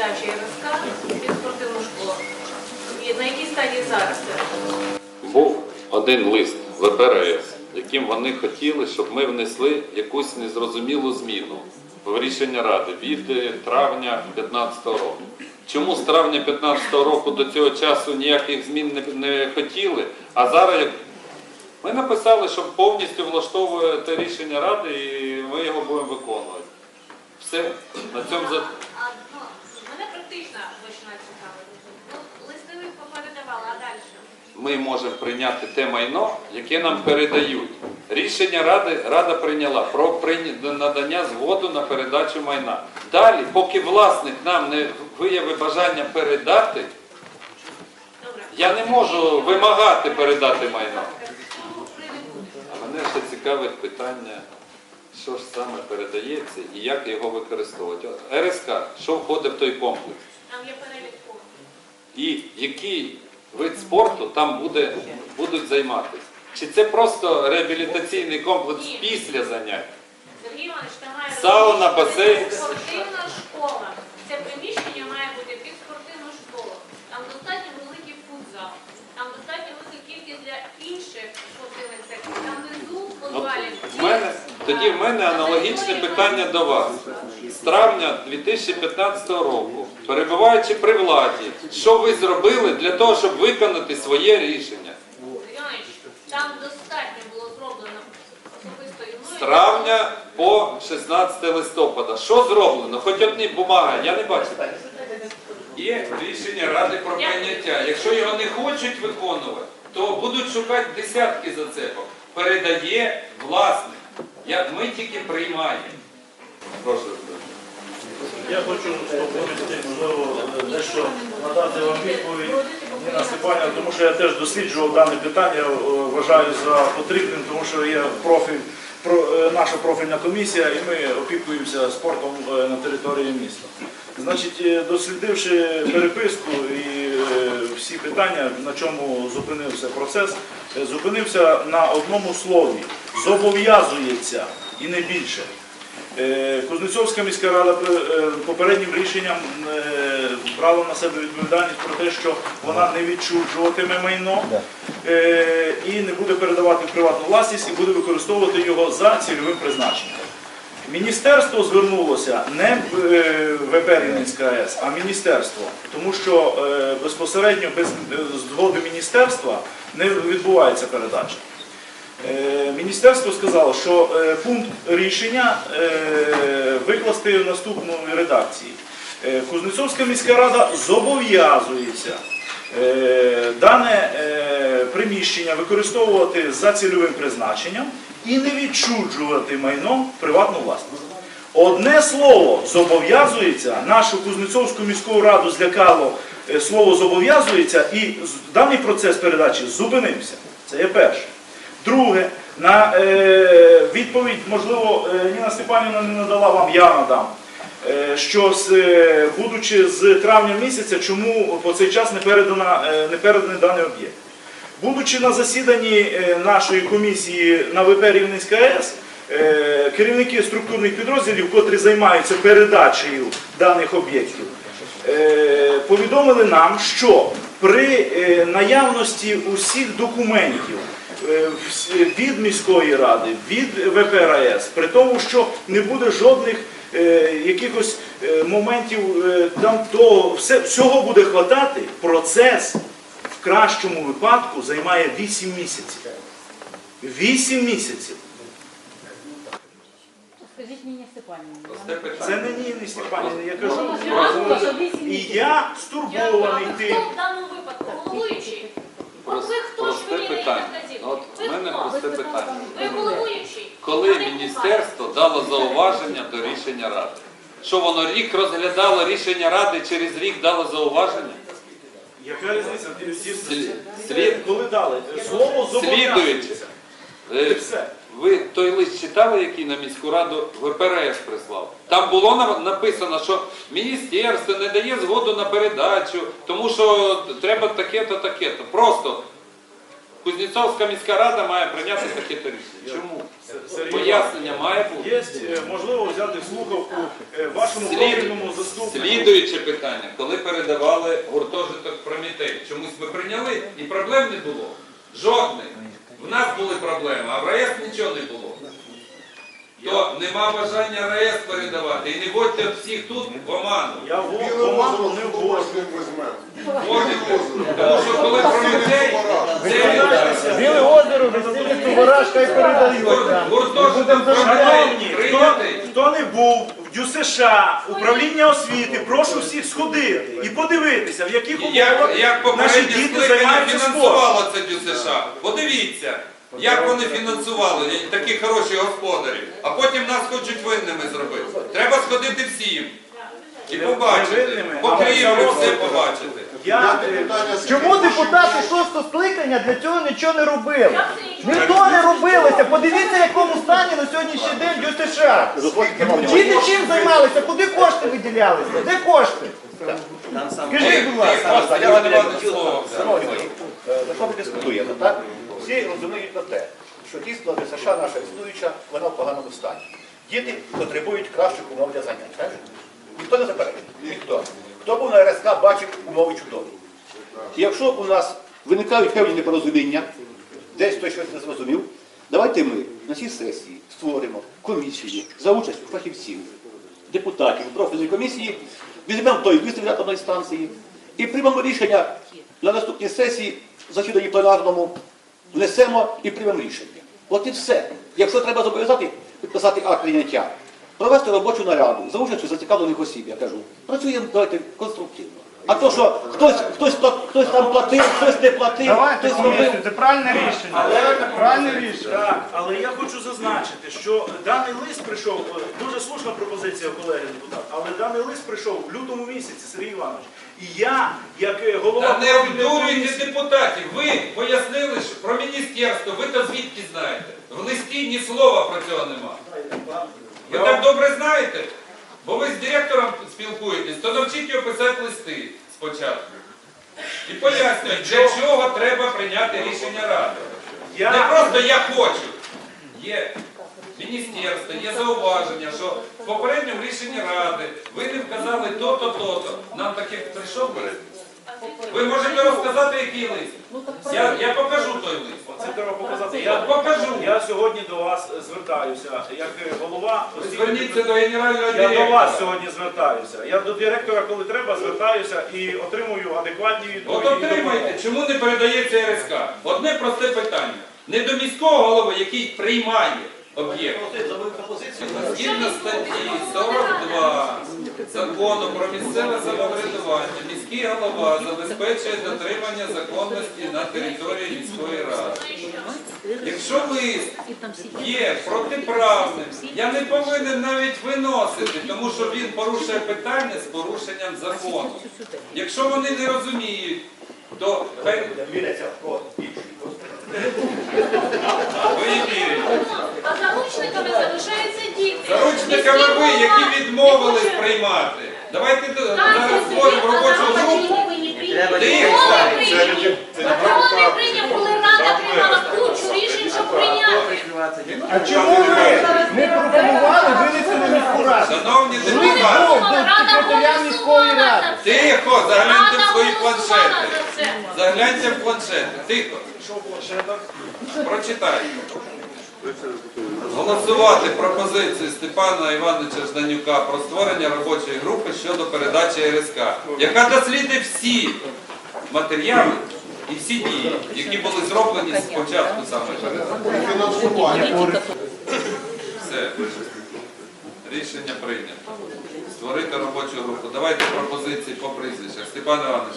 передачі РСК під спортивну школу. На якій стадії зараз це? Був один лист ВПРС, яким вони хотіли, щоб ми внесли якусь незрозумілу зміну в рішення Ради від е, травня 2015 року. Чому з травня 2015 року до цього часу ніяких змін не, не хотіли, а зараз ми написали, що повністю влаштовує те рішення Ради і ми його будемо виконувати. Все, на цьому за... А, ну, мене практично починає цікавити. Ну, листи ви попередавали, а далі? Ми можемо прийняти те майно, яке нам передають. Рішення Ради Рада прийняла про надання згоду на передачу майна. Далі, поки власник нам не виявить бажання передати, я не можу вимагати передати майно. А мене ще цікавить питання, що ж саме передається і як його використовувати. РСК, що входить в той комплекс? Там є перелік і який вид спорту там буде, будуть займатися. Чи це просто реабілітаційний комплекс після занять? Сергій Іванович, там має Сауна, бути басейн. спортивна школа. Це приміщення має бути під спортивну школу. Там достатньо великий футзал, там достатньо велика кількість для інших спортивних секторів. Там внизу в подвалі. в мене, тоді в мене аналогічне питання до вас. З травня 2015 року, перебуваючи при владі, що ви зробили для того, щоб виконати своє рішення? Там достатньо було зроблено особисто і З травня по 16 листопада. Що зроблено? Хоч одні бумага, я не бачу. Є рішення Ради про прийняття. Якщо його не хочуть виконувати, то будуть шукати десятки зацепок. Передає власник. Як ми тільки приймаємо. Прошу. Я хочу доповісти, дещо надати вам відповідь Ніна Степанівна, тому що я теж досліджував дане питання, е, вважаю за потрібним, тому що є профіль, е, наша профільна комісія, і ми опікуємося спортом е, на території міста. Значить, дослідивши переписку і всі питання, на чому зупинився процес, зупинився на одному слові зобов'язується і не більше. Е, Кузнецовська міська рада е, попереднім рішенням е, брала на себе відповідальність про те, що вона не відчужуватиме майно і не буде передавати в приватну власність і буде використовувати його за цільовим призначенням. Міністерство звернулося не ВП Рівненська АЕС, а міністерство, тому що безпосередньо без згоди міністерства не відбувається передача. Е, Міністерство сказало, що е, пункт рішення е, викласти в наступній редакції. Кузнецовська міська рада зобов'язується дане приміщення використовувати за цільовим призначенням і не відчуджувати майно приватну власність. Одне слово зобов'язується, нашу Кузнецовську міську раду злякало слово зобов'язується і даний процес передачі зупинився. Це є перше. Друге, на е, відповідь, можливо, е, Ніна Степанівна не надала вам, я надам. Е, що е, будучи з травня місяця, чому по цей час не, передана, не переданий даний об'єкт? Будучи на засіданні нашої комісії на ВП Рівненська АЕС, керівники структурних підрозділів, котрі займаються передачею даних об'єктів, повідомили нам, що при наявності усіх документів від міської ради, від ВПРАЕС, при тому, що не буде жодних е, якихось е, моментів, е, там то все, всього буде хватати, процес в кращому випадку займає 8 місяців. 8 місяців. Скажіть мені Степанівні. Це не Ніни Степанівни, я кажу. І я стурбований тим. хто в даному випадку? Головуючий? От Прос- ви хто ж просте мені даєте питання. вказівки? От Ви в мене хто? просте питання. Ви головуючий? Коли Я не міністерство дало зауваження до рішення Ради? Що воно рік розглядало рішення Ради, через рік дало зауваження? Яка різниця? Слід- слід- Коли дали? Слово зобов'язується. е, все. ви той лист читали, який на міську раду ВПРС прислав? Там було на- написано, що міністерство не дає згоду на передачу, тому що треба таке-то, таке-то. Просто Кузнєцовська міська рада має прийняти таке-то рішення. Чому? Пояснення має бути. Є е, можливо взяти слухавку е, вашому Слід- профільному заступнику. Слідуюче питання, коли передавали гуртожиток Прометей, чомусь ми прийняли і проблем не було. Жодних. В нас були проблеми, а в РАЕС нічого не було. То нема бажання РАЕС передавати. І не вводьте всіх тут в оману. Я в команду не ввожу. Вводите. Тому що коли Прометей, це Біле озеро, весільні товарашка і передають. гур- гуртожиток хто, хто не був в ДЮСШ, управління освіти, прошу всіх сходити і подивитися, в яких Як, умовах як наші попереднє діти скликання займаються спортом. фінансувало це ДЮСШ. Подивіться, як вони фінансували, такі хороші господарі, а потім нас хочуть винними зробити. Треба сходити всім і побачити, не по Києву все побачити. Я, Я е, Чому депутати шостого скликання для цього нічого не робили? Ніхто не робилося. Подивіться, в якому стані на сьогоднішній день ДЮСШ. Діти чим займалися? Куди кошти виділялися? Де кошти? Скажіть, будь ласка. Просто Іван Іванович слово е, за що так? Всі розуміють про те, що дійсно ДСШ наша існуюча, вона в поганому стані. Діти потребують кращих умов для занять. Ніхто не заперечує. Ніхто. Хто був на РСК, бачив умови чудові. І якщо у нас виникають певні непорозуміння, десь хтось щось не зрозумів, давайте ми на цій сесії створимо комісію за участю фахівців, депутатів профільної комісії, візьмемо той висновок атомної станції і приймемо рішення на наступній сесії, засіданні пленарному, внесемо і приймемо рішення. От і все. Якщо треба зобов'язати підписати акт прийняття, провести робочу нараду за участю зацікавлених осіб, я кажу. Працюємо давайте конструктивно. А то, що хтось, хтось, пла- хтось там платив, хтось не платив, хтось робив. це правильне рішення. Правильне рішення. Так, але я хочу зазначити, що даний лист прийшов, е, дуже слушна пропозиція колеги депутат, але даний лист прийшов в лютому місяці, Сергій Іванович. І я, як е, голова Та не профільної обдурюйте комісії, депутатів. Ви пояснили що про міністерство, ви то звідки знаєте? В листі ні слова про цього нема. Ви так добре знаєте? Бо ви з директором спілкуєтесь, то навчіть його писати листи спочатку. І пояснюють, для чого треба прийняти рішення ради. Я- Не просто я хочу. Є міністерство, є зауваження, що в попередньому рішенні ради ви не вказали то-то, то-то. Нам таке прийшов. Ви можете розказати, який лист? Я, я покажу той лист. Це треба показати. Я Я, покажу. я сьогодні до вас звертаюся, як голова Ви Зверніться до генерального Я до вас сьогодні звертаюся. Я до директора, коли треба, звертаюся і отримую адекватні відповіді. допомогу. отримайте, чому не передається РСК? Одне просте питання. Не до міського голови, який приймає об'єкт. Згідно статті 42 закону про місцеве самоврядування, міський голова забезпечує дотримання законності на території міської ради. Якщо лист є протиправним, я не повинен навіть виносити, тому що він порушує питання з порушенням закону. Якщо вони не розуміють, то хай ви не вірите. А заручниками залишаються діти. Заручниками ви, які відмовились приймати. Давайте зараз створимо а робочу групу. чого не прийняв, коли рада приймала кучу рішень, щоб прийняти? А чому ви не пропонували винести на міську раду? Шановні депутати, секретаря міської ради. тихо, загляньте в свої планшети. Загляньте в планшети, тихо. Прочитайте. Голосувати пропозицію Степана Івановича Жданюка про створення робочої групи щодо передачі РСК, яка дослідить всі матеріали і всі дії, які були зроблені з початку саме передачі. Все. Рішення прийнято. Створити робочу групу. Давайте пропозиції по прізвищах. Степан Іванович.